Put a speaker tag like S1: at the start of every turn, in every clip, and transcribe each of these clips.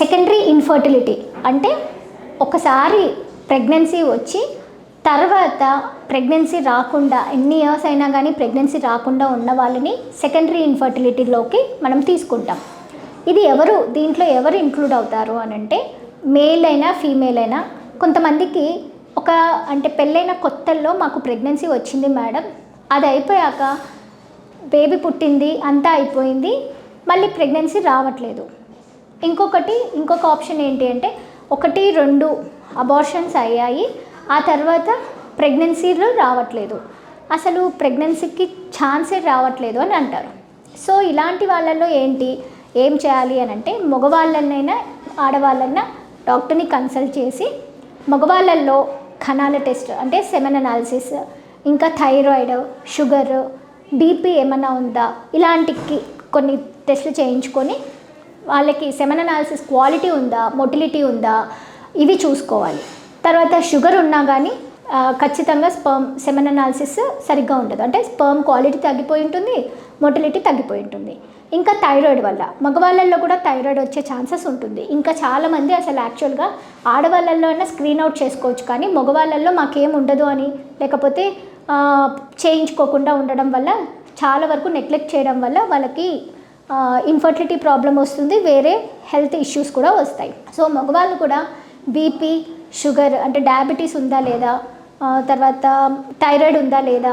S1: Secondary infertility అంటే ఒకసారి pregnancy వచ్చి తర్వాత ప్రెగ్నెన్సీ రాకుండా ఎన్ని ఇయర్స్ అయినా కానీ ప్రెగ్నెన్సీ రాకుండా ఉన్న వాళ్ళని సెకండరీ ఇన్ఫర్టిలిటీలోకి మనం తీసుకుంటాం. ఇది ఎవరు దీంట్లో ఎవరు ఇంక్లూడ్ అవుతారు అని అంటే మేల్ అయినా ఫీమేల్ అయినా కొంతమందికి ఒక అంటే పెళ్ళైన కొత్తల్లో మాకు ప్రెగ్నెన్సీ వచ్చింది మేడం. అది అయిపోయాక బేబీ పుట్టింది అంతా అయిపోయింది మళ్ళీ ప్రెగ్నెన్సీ రావట్లేదు. ఇంకొకటి ఇంకొక ఆప్షన్ ఏంటి అంటే ఒకటి రెండు అబార్షన్స్ అయ్యాయి. ఆ తర్వాత ప్రెగ్నెన్సీలు రావట్లేదు. అసలు ప్రెగ్నెన్సీకి ఛాన్సే రావట్లేదు అని అంటారు. సో ఇలాంటి వాళ్ళల్లో ఏంటి? ఏం చేయాలి అని అంటే మగవాళ్ళనైనా ఆడవాళ్ళైనా డాక్టర్ని కన్సల్ట్ చేసి మగవాళ్ళల్లో కణాల టెస్ట్ అంటే సెమెన్ అనాలిసిస్ ఇంకా థైరాయిడ్ షుగర్ బీపీ ఏమైనా ఉందా? ఇలాంటికి కొన్ని టెస్టులు చేయించుకొని వాళ్ళకి సెమెన్ అనాలిసిస్ క్వాలిటీ ఉందా మొటిలిటీ ఉందా ఇవి చూసుకోవాలి. తర్వాత షుగర్ ఉన్నా కానీ ఖచ్చితంగా స్పర్మ్ సెమెన్ అనాలిసిస్ సరిగ్గా ఉండదు అంటే స్పర్మ్ క్వాలిటీ తగ్గిపోయి ఉంటుంది మొటిలిటీ తగ్గిపోయి ఉంటుంది. ఇంకా థైరాయిడ్ వల్ల మగవాళ్ళల్లో కూడా థైరాయిడ్ వచ్చే ఛాన్సెస్ ఉంటుంది. ఇంకా చాలామంది అసలు యాక్చువల్గా ఆడవాళ్ళల్లో అయినా స్క్రీన్ అవుట్ చేసుకోవచ్చు. కానీ మగవాళ్ళల్లో మాకేం ఉండదు అని లేకపోతే చేయించుకోకుండా ఉండడం వల్ల చాలా వరకు నెగ్లెక్ట్ చేయడం వల్ల వాళ్ళకి ఇన్ఫర్టిలిటీ ప్రాబ్లం వస్తుంది వేరే హెల్త్ ఇష్యూస్ కూడా వస్తాయి. సో మగవాళ్ళు కూడా బీపీ షుగర్ అంటే డయాబెటీస్ ఉందా లేదా తర్వాత థైరాయిడ్ ఉందా లేదా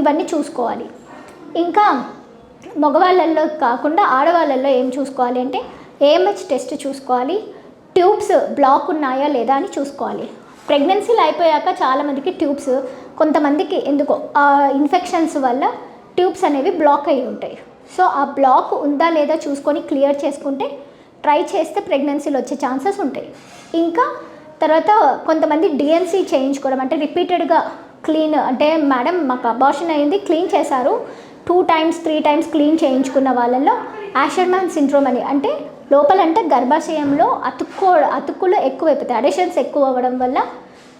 S1: ఇవన్నీ చూసుకోవాలి. ఇంకా మగవాళ్ళల్లో కాకుండా ఆడవాళ్ళల్లో ఏం చూసుకోవాలి అంటే ఏఎంహెచ్ టెస్ట్ చూసుకోవాలి ట్యూబ్స్ బ్లాక్ ఉన్నాయా లేదా అని చూసుకోవాలి. ప్రెగ్నెన్సీలు అయిపోయాక చాలామందికి ట్యూబ్స్ కొంతమందికి ఎందుకో ఆ ఇన్ఫెక్షన్స్ వల్ల ట్యూబ్స్ అనేవి బ్లాక్ అయి ఉంటాయి. సో ఆ బ్లాక్ ఉందా లేదా చూసుకొని క్లియర్ చేసుకుంటే ట్రై చేస్తే ప్రెగ్నెన్సీలు వచ్చే ఛాన్సెస్ ఉంటాయి. ఇంకా తర్వాత కొంతమంది డిఎన్సీ చేయించుకోవడం అంటే రిపీటెడ్గా క్లీన్ అంటే మేడం మాకు అబార్షన్ అయింది క్లీన్ చేశారు. Two times three times clean చేయించుకున్న వాళ్ళల్లో యాషర్మాన్ సిండ్రోమ్ అని అంటే లోపలంటే గర్భాశయంలో అతుక్కో అతుక్కులు ఎక్కువ అయిపోతాయి అడిషన్స్ ఎక్కువ అవ్వడం వల్ల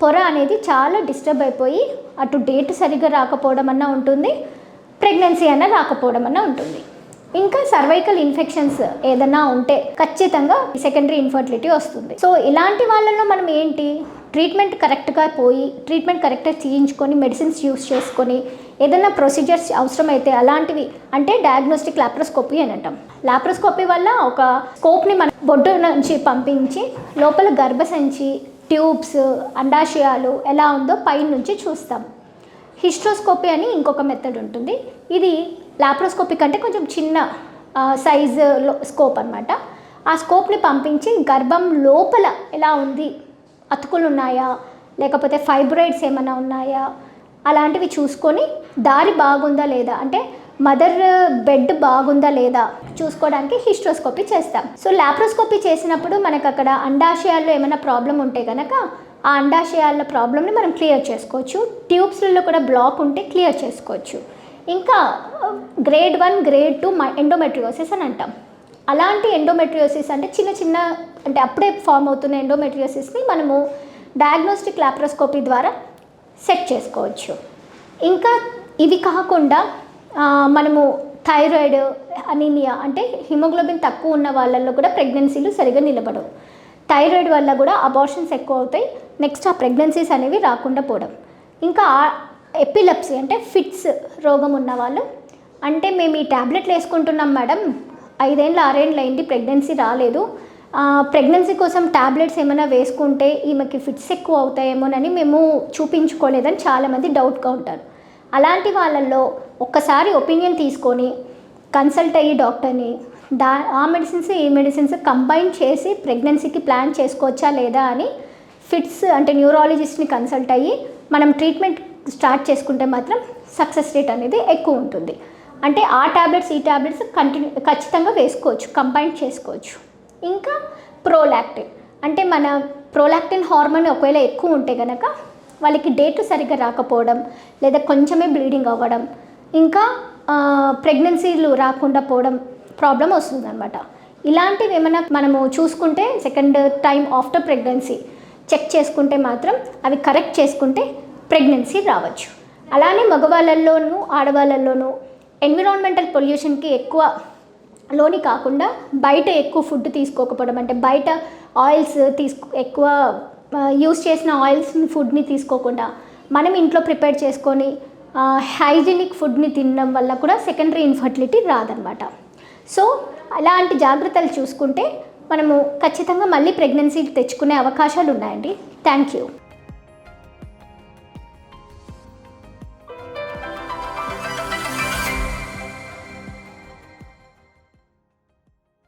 S1: పొర అనేది చాలా డిస్టర్బ్ అయిపోయి అటు డేట్ సరిగ్గా రాకపోవడం అన్న ఉంటుంది. ప్రెగ్నెన్సీ అన్న రాకపోవడం అన్న ఉంటుంది. ఇంకా సర్వైకల్ ఇన్ఫెక్షన్స్ ఏదైనా ఉంటే ఖచ్చితంగా సెకండరీ ఇన్ఫర్టిలిటీ వస్తుంది. సో ఇలాంటి వాళ్ళలో మనం ఏంటి? ట్రీట్మెంట్ కరెక్ట్గా పోయి ట్రీట్మెంట్ కరెక్ట్గా చేయించుకొని మెడిసిన్స్ యూస్ చేసుకొని ఏదైనా ప్రొసీజర్స్ అవసరమైతే అలాంటివి అంటే డయాగ్నోస్టిక్ లాప్రోస్కోపీ అని అంటాం. లాప్రోస్కోపీ వల్ల ఒక స్కోప్ని మన బొడ్డు నుంచి పంపించి లోపల గర్భసంచి ట్యూబ్స్ అండాశయాలు ఎలా ఉందో పైన నుంచి చూస్తాం. హిస్ట్రోస్కోపీ అని ఇంకొక మెథడ్ ఉంటుంది. ఇది లాప్రోస్కోపీ కంటే కొంచెం చిన్న సైజులో స్కోప్ అనమాట ఆ స్కోప్ని పంపించి గర్భం లోపల ఎలా ఉంది? అతుకులు ఉన్నాయా? లేకపోతే ఫైబ్రాయిడ్స్ ఏమైనా ఉన్నాయా? అలాంటివి చూసుకొని దారి బాగుందా లేదా? అంటే మదర్ బెడ్ బాగుందా లేదా? చూసుకోవడానికి హిస్ట్రోస్కోపీ చేస్తాం. సో లాప్రోస్కోపీ చేసినప్పుడు మనకు అక్కడ అండాశయాల్లో ఏమైనా ప్రాబ్లం ఉంటే కనుక ఆ అండాశయాల ప్రాబ్లమ్ని మనం క్లియర్ చేసుకోవచ్చు. ట్యూబ్స్లలో కూడా బ్లాక్ ఉంటే క్లియర్ చేసుకోవచ్చు. ఇంకా grade one grade two endometriosis అని అంటాం. అలాంటి ఎండోమెట్రియోసిస్ అంటే చిన్న చిన్న అంటే అప్పుడే ఫామ్ అవుతున్న ఎండోమెట్రియోసిస్ని మనము డయాగ్నోస్టిక్ లాప్రోస్కోపీ ద్వారా సెట్ చేసుకోవచ్చు. ఇంకా ఇవి కాకుండా మనము థైరాయిడ్ అనీమియా అంటే హిమోగ్లోబిన్ తక్కువ ఉన్న వాళ్ళల్లో కూడా ప్రెగ్నెన్సీలు సరిగా నిలబడవు. థైరాయిడ్ వల్ల కూడా అబార్షన్స్ ఎక్కువ అవుతాయి. నెక్స్ట్ ఆ ప్రెగ్నెన్సీస్ అనేవి రాకుండా పోవడం. ఇంకా ఎపిలెప్సీ అంటే ఫిట్స్ రోగం ఉన్న వాళ్ళు. అంటే మేము ఈ ట్యాబ్లెట్లు వేసుకుంటున్నాం మేడం. ఐదేళ్ళు ఆరేళ్ళు అయింది ప్రెగ్నెన్సీ రాలేదు. ప్రెగ్నెన్సీ కోసం ట్యాబ్లెట్స్ ఏమైనా వేసుకుంటే ఈమెకి ఫిట్స్ ఎక్కువ అవుతాయేమోనని మేము చూపించుకోలేదని చాలామంది డౌట్గా ఉంటారు. అలాంటి వాళ్ళల్లో ఒక్కసారి ఒపీనియన్ తీసుకొని కన్సల్ట్ అయ్యి డాక్టర్ని దా ఆ మెడిసిన్స్ ఈ మెడిసిన్స్ కంబైన్ చేసి ప్రెగ్నెన్సీకి ప్లాన్ చేసుకోవచ్చా లేదా అని ఫిట్స్ అంటే న్యూరాలజిస్ట్ని కన్సల్ట్ అయ్యి మనం ట్రీట్మెంట్ స్టార్ట్ చేసుకుంటే మాత్రం సక్సెస్ రేట్ అనేది ఎక్కువ ఉంటుంది. అంటే ఆ ట్యాబ్లెట్స్ ఈ ట్యాబ్లెట్స్ కంటిన్యూ ఖచ్చితంగా వేసుకోవచ్చు కంబైన్ చేసుకోవచ్చు. ఇంకా ప్రోలాక్టిన్ అంటే మన ప్రోలాక్టిన్ హార్మోన్ ఒకవేళ ఎక్కువ ఉంటే కనుక వాళ్ళకి డేట్ సరిగ్గా రాకపోవడం లేదా కొంచెమే బ్లీడింగ్ అవ్వడం ఇంకా ప్రెగ్నెన్సీలు రాకుండా పోవడం ప్రాబ్లం వస్తుంది అనమాట ఇలాంటివి ఏమైనా మనము చూసుకుంటే second time after pregnancy check చేసుకుంటే మాత్రం అవి కరెక్ట్ చేసుకుంటే ప్రెగ్నెన్సీ రావచ్చు. అలానే మగవాళ్ళల్లోనూ ఆడవాళ్ళల్లోనూ ఎన్విరాన్మెంటల్ పొల్యూషన్కి ఎక్కువ లోని కాకుండా బయట ఎక్కువ ఫుడ్ తీసుకోకపోవడం అంటే బయట ఆయిల్స్ తీసుకు ఎక్కువ యూస్ చేసిన ఆయిల్స్ ఫుడ్ని తీసుకోకుండా మనం ఇంట్లో ప్రిపేర్ చేసుకొని హైజీనిక్ ఫుడ్ని తినడం వల్ల కూడా సెకండరీ ఇన్ఫర్టిలిటీ రాదనమాట సో అలాంటి జాగ్రత్తలు చూసుకుంటే మనము ఖచ్చితంగా మళ్ళీ ప్రెగ్నెన్సీ తెచ్చుకునే అవకాశాలు ఉన్నాయండి థ్యాంక్ యూ.